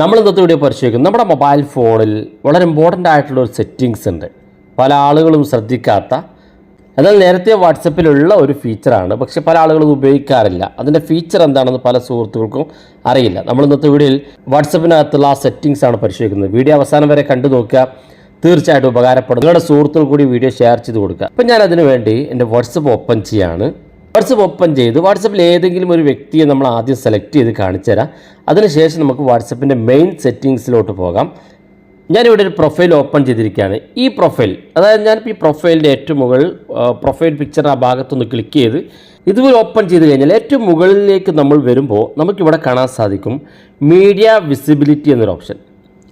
നമ്മൾ ഇന്നത്തെ വീഡിയോ പരിശോധിക്കും. നമ്മുടെ മൊബൈൽ ഫോണിൽ വളരെ ഇമ്പോർട്ടന്റ് ആയിട്ടുള്ള ഒരു സെറ്റിങ്സ് ഉണ്ട്. പല ആളുകളും ശ്രദ്ധിക്കാത്ത എന്നാൽ നേരത്തെ വാട്സപ്പിലുള്ള ഒരു ഫീച്ചറാണ് പക്ഷെ പല ആളുകളും ഉപയോഗിക്കാറില്ല. അതിന്റെ ഫീച്ചർ എന്താണെന്ന് പല സുഹൃത്തുക്കൾക്കും അറിയില്ല. നമ്മൾ ഇന്നത്തെ വീഡിയോയിൽ വാട്സപ്പിനകത്തുള്ള ആ സെറ്റിങ്സ് ആണ് പരിശോധിക്കുന്നത്. വീഡിയോ അവസാനം വരെ കണ്ടു നോക്കുക. തീർച്ചയായിട്ടും ഉപകാരപ്പെടും. നിങ്ങളുടെ സുഹൃത്തുക്കൾ കൂടി വീഡിയോ ഷെയർ ചെയ്ത് കൊടുക്കുക. അപ്പം ഞാൻ അതിനു വേണ്ടി എന്റെ വാട്സപ്പ് ഓപ്പൺ ചെയ്യാണ്. വാട്സപ്പ് ഓപ്പൺ ചെയ്ത്. വാട്സപ്പിൽ ഏതെങ്കിലും ഒരു വ്യക്തിയെ നമ്മൾ ആദ്യം സെലക്ട് ചെയ്ത് കാണിച്ചു തരാം. അതിനുശേഷം നമുക്ക് വാട്സപ്പിന്റെ മെയിൻ സെറ്റിങ്സിലോട്ട് പോകാം. ഞാനിവിടെ ഒരു പ്രൊഫൈൽ ഓപ്പൺ ചെയ്തിരിക്കുകയാണ്. ഈ പ്രൊഫൈൽ അതായത് ഞാനിപ്പോൾ ഈ പ്രൊഫൈലിന്റെ ഏറ്റവും മുകളിൽ പ്രൊഫൈൽ പിക്ചർ ആ ഭാഗത്തൊന്ന് ക്ലിക്ക് ചെയ്ത് ഇതുപോലെ ഓപ്പൺ ചെയ്ത് കഴിഞ്ഞാൽ ഏറ്റവും മുകളിലേക്ക് നമ്മൾ വരുമ്പോൾ നമുക്കിവിടെ കാണാൻ സാധിക്കും മീഡിയ വിസിബിലിറ്റി എന്നൊരു ഓപ്ഷൻ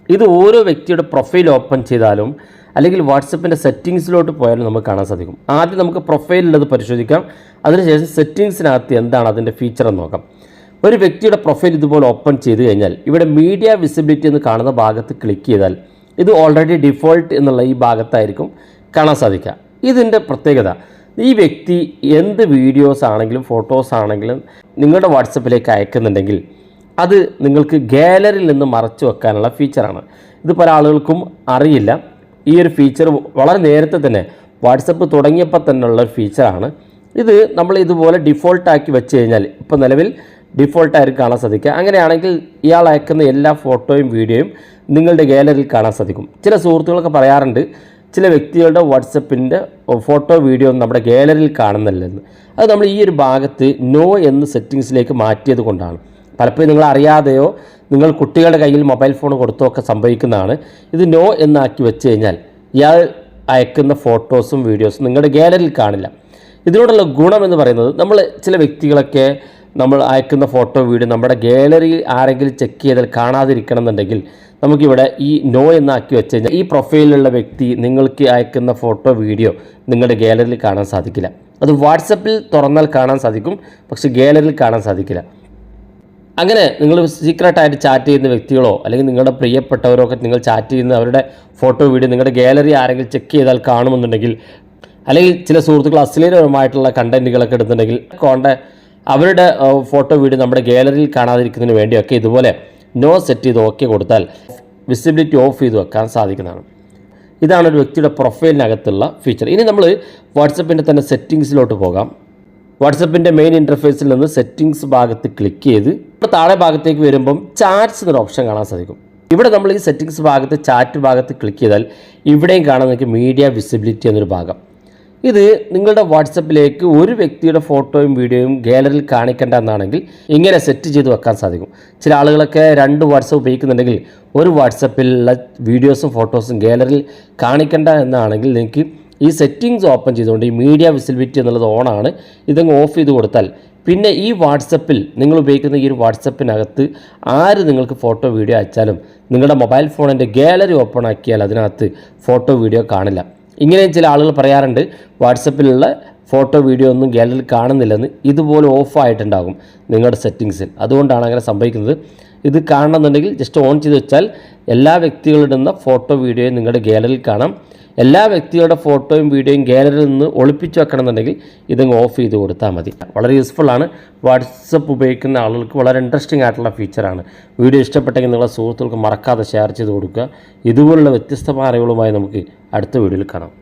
ഇത് ഓരോ വ്യക്തിയുടെ പ്രൊഫൈൽ ഓപ്പൺ ചെയ്താലും അല്ലെങ്കിൽ വാട്സപ്പിന്റെ സെറ്റിങ്സിലോട്ട് പോയാലും നമുക്ക് കാണാൻ സാധിക്കും. ആദ്യം നമുക്ക് പ്രൊഫൈലുള്ളത് പരിശോധിക്കാം. അതിനുശേഷം സെറ്റിങ്സിനകത്ത് എന്താണ് അതിന്റെ ഫീച്ചർ എന്ന് നോക്കാം. ഒരു വ്യക്തിയുടെ പ്രൊഫൈൽ ഇതുപോലെ ഓപ്പൺ ചെയ്ത് കഴിഞ്ഞാൽ ഇവിടെ മീഡിയ വിസിബിലിറ്റി എന്ന് കാണുന്ന ഭാഗത്ത് ക്ലിക്ക് ചെയ്താൽ ഇത് ഓൾറെഡി ഡിഫോൾട്ട് എന്നുള്ള ഈ ഭാഗത്തായിരിക്കും കാണാൻ സാധിക്കുക. ഇതിന്റെ പ്രത്യേകത ഈ വ്യക്തി എന്ത് വീഡിയോസ് ആണെങ്കിലും ഫോട്ടോസ് ആണെങ്കിലും നിങ്ങളുടെ വാട്സപ്പിലേക്ക് അയക്കുന്നുണ്ടെങ്കിൽ അത് നിങ്ങൾക്ക് ഗാലറിയിൽ നിന്ന് മറച്ചു വെക്കാനുള്ള ഫീച്ചറാണ് ഇത് പല ആളുകൾക്കും അറിയില്ല. ഈ ഒരു ഫീച്ചർ വളരെ നേരത്തെ തന്നെ വാട്സപ്പ് തുടങ്ങിയപ്പോൾ തന്നെയുള്ള ഫീച്ചറാണ് ഇത് നമ്മൾ ഇതുപോലെ ഡിഫോൾട്ടാക്കി വെച്ച് കഴിഞ്ഞാൽ ഇപ്പോൾ നിലവിൽ ഡിഫോൾട്ടായിരിക്കും കാണാൻ സാധിക്കുക. അങ്ങനെയാണെങ്കിൽ ഇയാൾ അയക്കുന്ന എല്ലാ ഫോട്ടോയും വീഡിയോയും നിങ്ങളുടെ ഗാലറിയിൽ കാണാൻ സാധിക്കും. ചില സുഹൃത്തുക്കളൊക്കെ പറയാറുണ്ട് ചില വ്യക്തികളുടെ വാട്സപ്പിന്റെ ഫോട്ടോ വീഡിയോ നമ്മുടെ ഗാലറിയിൽ കാണുന്നില്ലെന്ന് അത് നമ്മൾ ഈ ഒരു ഭാഗത്ത് നോ എന്ന് സെറ്റിങ്സിലേക്ക് മാറ്റിയത് കൊണ്ടാണ്. പലപ്പോഴും നിങ്ങൾ അറിയാതെയോ നിങ്ങൾ കുട്ടികളുടെ കയ്യിൽ മൊബൈൽ ഫോൺ കൊടുത്തോ ഒക്കെ സംഭവിക്കുന്നതാണ്. ഇത് നോ എന്നാക്കി വെച്ച് കഴിഞ്ഞാൽ ഇയാൾ അയക്കുന്ന ഫോട്ടോസും വീഡിയോസും നിങ്ങളുടെ ഗാലറിയിൽ കാണില്ല. ഇതിനോടുള്ള ഗുണം എന്ന് പറയുന്നത് നമ്മൾ ചില വ്യക്തികളൊക്കെ നമ്മൾ അയക്കുന്ന ഫോട്ടോ വീഡിയോ നമ്മുടെ ഗാലറിയിൽ ആരെങ്കിലും ചെക്ക് ചെയ്താൽ കാണാതിരിക്കണം എന്നുണ്ടെങ്കിൽ നമുക്കിവിടെ ഈ നോ എന്നാക്കി വെച്ച് കഴിഞ്ഞാൽ ഈ പ്രൊഫൈലിലുള്ള വ്യക്തി നിങ്ങൾക്ക് അയക്കുന്ന ഫോട്ടോ വീഡിയോ നിങ്ങളുടെ ഗാലറിയിൽ കാണാൻ സാധിക്കില്ല. അത് വാട്സപ്പിൽ തുറന്നാൽ കാണാൻ സാധിക്കും പക്ഷേ ഗാലറിയിൽ കാണാൻ സാധിക്കില്ല. അങ്ങനെ നിങ്ങൾ സീക്രട്ടായിട്ട് ചാറ്റ് ചെയ്യുന്ന വ്യക്തികളോ അല്ലെങ്കിൽ നിങ്ങളുടെ പ്രിയപ്പെട്ടവരോ ഒക്കെ നിങ്ങൾ ചാറ്റ് ചെയ്യുന്ന അവരുടെ ഫോട്ടോ വീഡിയോ നിങ്ങളുടെ ഗാലറി ആരെങ്കിലും ചെക്ക് ചെയ്താൽ കാണുമെന്നുണ്ടെങ്കിൽ അല്ലെങ്കിൽ ചില സുഹൃത്തുക്കൾ അശ്ലീലപരമായിട്ടുള്ള കണ്ടന്റുകളൊക്കെ എടുത്തിട്ടുണ്ടെങ്കിൽ കോണ്ട അവരുടെ ഫോട്ടോ വീഡിയോ നമ്മുടെ ഗാലറിയിൽ കാണാതിരിക്കുന്നതിന് വേണ്ടിയൊക്കെ ഇതുപോലെ നോ സെറ്റ് ചെയ്ത് ഓക്കെ കൊടുത്താൽ വിസിബിലിറ്റി ഓഫ് ചെയ്ത് വെക്കാൻ സാധിക്കുന്നതാണ്. ഇതാണ് ഒരു വ്യക്തിയുടെ പ്രൊഫൈലിനകത്തുള്ള ഫീച്ചർ ഇനി നമ്മൾ വാട്സപ്പിന്റെ തന്നെ സെറ്റിങ്സിലോട്ട് പോകാം. വാട്സപ്പിന്റെ മെയിൻ ഇന്റർഫേസിൽ നിന്ന് സെറ്റിങ്സ് ഭാഗത്ത് ക്ലിക്ക് ചെയ്ത് താഴെ ഭാഗത്തേക്ക് വരുമ്പം ചാറ്റ്സ് എന്നൊരു ഓപ്ഷൻ കാണാൻ സാധിക്കും. ഇവിടെ നമ്മൾ ഈ സെറ്റിങ്സ് ഭാഗത്ത് ചാറ്റ് ഭാഗത്ത് ക്ലിക്ക് ചെയ്താൽ ഇവിടെയും കാണാൻ നിങ്ങൾക്ക് മീഡിയ വിസിബിലിറ്റി എന്നൊരു ഭാഗം. ഇത് നിങ്ങളുടെ വാട്സപ്പിലേക്ക് ഒരു വ്യക്തിയുടെ ഫോട്ടോയും വീഡിയോയും ഗാലറിയിൽ കാണിക്കേണ്ട എന്നാണെങ്കിൽ ഇങ്ങനെ സെറ്റ് ചെയ്ത് വെക്കാൻ സാധിക്കും. ചില ആളുകളൊക്കെ രണ്ട് വാട്സപ്പ് ഉപയോഗിക്കുന്നുണ്ടെങ്കിൽ ഒരു വാട്സപ്പിലുള്ള വീഡിയോസും ഫോട്ടോസും ഗാലറിയിൽ കാണിക്കേണ്ട എന്നാണെങ്കിൽ നിങ്ങൾക്ക് ഈ സെറ്റിങ്സ് ഓപ്പൺ ചെയ്തുകൊണ്ട് ഈ മീഡിയ വിസിബിലിറ്റി എന്നുള്ളത് ഓണാണ് ഇതങ്ങ് ഓഫ് ചെയ്ത് കൊടുത്താൽ പിന്നെ ഈ വാട്സപ്പിൽ നിങ്ങൾ ഉപയോഗിക്കുന്ന ഈ ഒരു വാട്സപ്പിനകത്ത് ആര് നിങ്ങൾക്ക് ഫോട്ടോ വീഡിയോ അയച്ചാലും നിങ്ങളുടെ മൊബൈൽ ഫോണിന്റെ ഗാലറി ഓപ്പൺ ആക്കിയാൽ അതിനകത്ത് ഫോട്ടോ വീഡിയോ കാണില്ല. ഇങ്ങനെയും ചില ആളുകൾ പറയാറുണ്ട് വാട്സപ്പിലുള്ള ഫോട്ടോ വീഡിയോ ഒന്നും ഗാലറിയിൽ കാണുന്നില്ലെന്ന് ഇതുപോലെ ഓഫായിട്ടുണ്ടാകും നിങ്ങളുടെ സെറ്റിങ്സിൽ അതുകൊണ്ടാണ് അങ്ങനെ സംഭവിക്കുന്നത്. ഇത് കാണണമെന്നുണ്ടെങ്കിൽ ജസ്റ്റ് ഓൺ ചെയ്ത് വെച്ചാൽ എല്ലാ വ്യക്തികളിടുന്ന ഫോട്ടോ വീഡിയോയും നിങ്ങളുടെ ഗാലറിയിൽ കാണാം. എല്ലാ വ്യക്തികളുടെ ഫോട്ടോയും വീഡിയോയും ഗാലറിയിൽ നിന്ന് ഒളിപ്പിച്ച് വെക്കണമെന്നുണ്ടെങ്കിൽ ഇതങ്ങ് ഓഫ് ചെയ്ത് കൊടുത്താൽ മതി. വളരെ യൂസ്ഫുള്ളാണ് വാട്സപ്പ് ഉപയോഗിക്കുന്ന ആളുകൾക്ക് വളരെ ഇൻട്രസ്റ്റിംഗ് ആയിട്ടുള്ള ഫീച്ചറാണ് വീഡിയോ ഇഷ്ടപ്പെട്ടെങ്കിൽ നിങ്ങളുടെ സുഹൃത്തുക്കൾക്ക് മറക്കാതെ ഷെയർ ചെയ്ത് കൊടുക്കുക. ഇതുപോലുള്ള വ്യത്യസ്തമായ അറിവുകളുമായി നമുക്ക് അടുത്ത വീഡിയോയിൽ കാണാം.